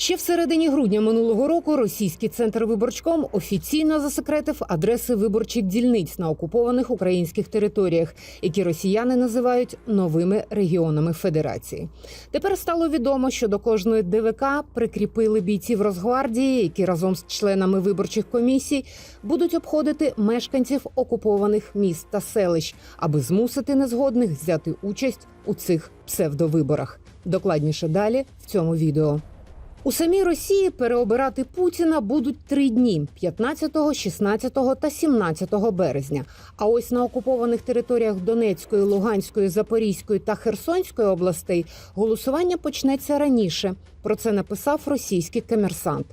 Ще в середині грудня минулого року російський центр виборчком офіційно засекретив адреси виборчих дільниць на окупованих українських територіях, які росіяни називають новими регіонами Федерації. Тепер стало відомо, що до кожної ДВК прикріпили бійців Росгвардії, які разом з членами виборчих комісій будуть обходити мешканців окупованих міст та селищ, аби змусити незгодних взяти участь у цих псевдовиборах. Докладніше далі в цьому відео. У самій Росії переобирати Путіна будуть три дні: 15, 16 та 17 березня. А ось на окупованих територіях Донецької, Луганської, Запорізької та Херсонської областей голосування почнеться раніше. Про це написав російський комерсант.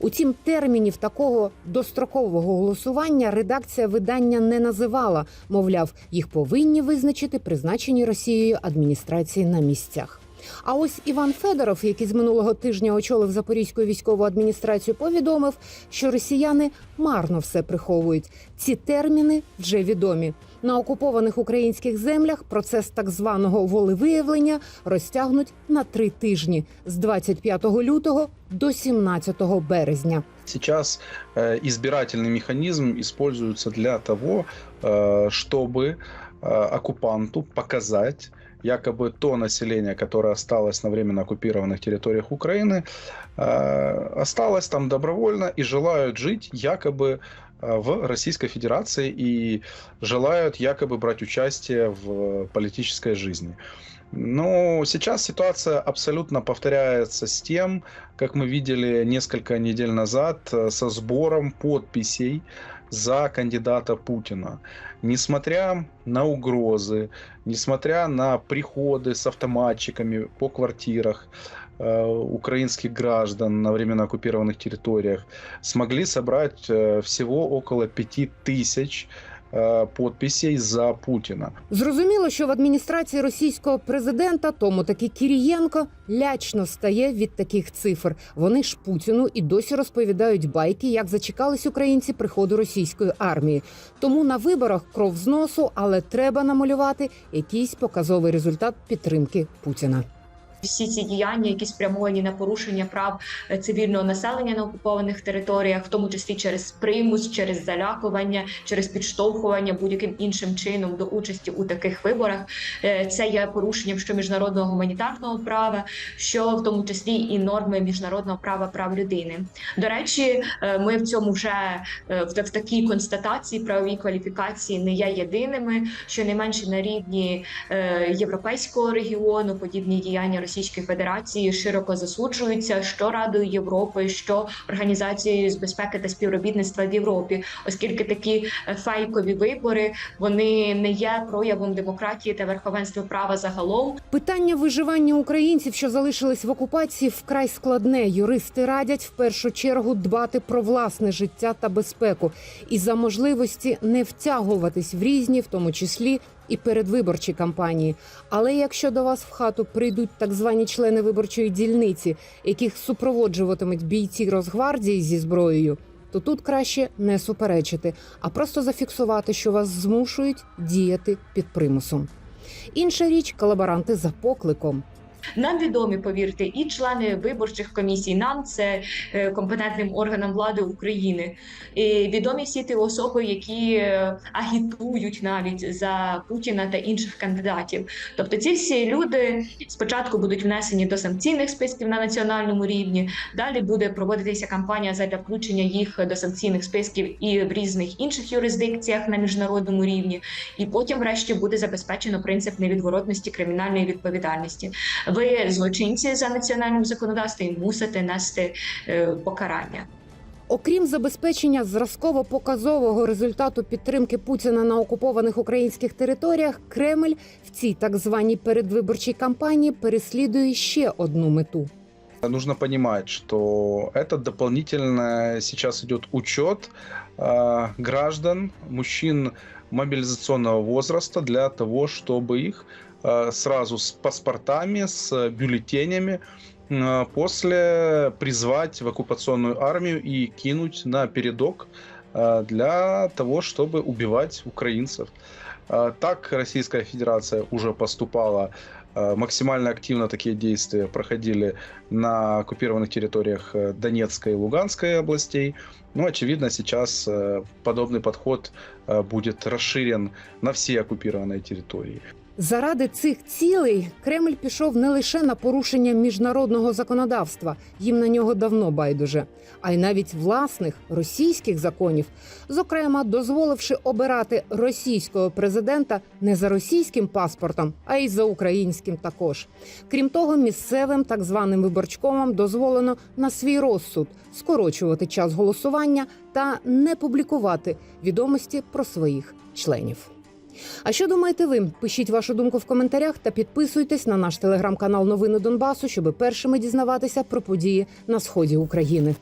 Утім, термінів такого дострокового голосування редакція видання не називала. Мовляв, їх повинні визначити призначені Росією адміністрації на місцях. А ось Іван Федоров, який з минулого тижня очолив Запорізьку військову адміністрацію, повідомив, що росіяни марно все приховують. Ці терміни вже відомі. На окупованих українських землях процес так званого волевиявлення розтягнуть на три тижні з 25 лютого до 17 березня. Сейчас э, избирательный механизм используется для того, э, чтобы э, оккупанту показать Якобы то население, которое осталось на временно оккупированных территориях Украины, э, осталось там добровольно и желают жить якобы э, в Российской Федерации и желают якобы брать участие в политической жизни. Но сейчас ситуация абсолютно повторяется с тем, как мы видели несколько недель назад э, со сбором подписей за кандидата Путина. Несмотря на угрозы, несмотря на приходы с автоматчиками по квартирах э, украинских граждан на временно оккупированных территориях, смогли собрать э, всего около 5000 э, подписей за Путина. Зрозуміло, що в адміністрації російського президента, тому таки Кірієнко, лячно стає від таких цифр. Вони ж Путіну і досі розповідають байки, як зачекались українці приходу російської армії. Тому на виборах кров з носу, але треба намалювати якийсь показовий результат підтримки Путіна. Всі ці діяння, які спрямовані на порушення прав е, цивільного населення на окупованих територіях, в тому числі через примус, через залякування, через підштовхування будь-яким іншим чином до участі у таких виборах, е, це є порушенням що міжнародного гуманітарного права, що в тому числі і норми міжнародного права прав людини. До речі, е, ми в цьому вже в, такій констатації правовій кваліфікації не є єдиними, що не менше на рівні європейського регіону подібні діяння Російської Федерації широко засуджуються що Радою Європи, що Організацією з безпеки та співробітництва в Європі, оскільки такі е, фейкові вибори вони не є проявом демократії та верховенства права загалом. Питання виживання українців, що залишились в окупації, вкрай складне. Юристи радять в першу чергу дбати про власне життя та безпеку і за можливості не втягуватись в різні, в тому числі і передвиборчі кампанії. Але якщо до вас в хату прийдуть так звані члени виборчої дільниці, яких супроводжуватимуть бійці Росгвардії зі зброєю. То тут краще не суперечити, а просто зафіксувати, що вас змушують діяти під примусом. Інша річ колаборанти за покликом. Нам відомі, повірте, і члени виборчих комісій. Нам це е, компетентним органам влади України. І відомі всі ті особи, які е, агітують навіть за Путіна та інших кандидатів. Тобто, ці всі люди спочатку будуть внесені до санкційних списків на національному рівні. Далі буде проводитися кампанія задля включення їх до санкційних списків і в різних інших юрисдикціях на міжнародному рівні. І потім, врешті, буде забезпечено принцип невідворотності кримінальної відповідальності ви злочинці за національним законодавством і мусите нести е, покарання. Окрім забезпечення зразково-показового результату підтримки Путіна на окупованих українських територіях, Кремль в цій так званій передвиборчій кампанії переслідує ще одну мету. Нужно понимать, что это дополнительно сейчас идет учет э, граждан, мужчин мобилизационного возраста для того, чтобы их э, сразу с паспортами, с бюллетенями э, после призвать в оккупационную армию и кинуть на передок э, для того, чтобы убивать украинцев. Э, Так Российская Федерация уже поступала Э, Максимально активно такие действия проходили на оккупированных территориях э, Донецкой и Луганской областей. Ну, очевидно, сейчас э, подобный подход э, будет расширен на все оккупированные территории. Заради цих цілей Кремль пішов не лише на порушення міжнародного законодавства, їм на нього давно байдуже, а й навіть власних російських законів, зокрема дозволивши обирати російського президента не за російським паспортом, а й за українським також. Крім того, місцевим так званим виборчкомам дозволено на свій розсуд скорочувати час голосування та не публікувати відомості про своїх членів. А що думаєте ви? Пишіть вашу думку в коментарях та підписуйтесь на наш телеграм-канал Новини Донбасу, щоб першими дізнаватися про події на сході України.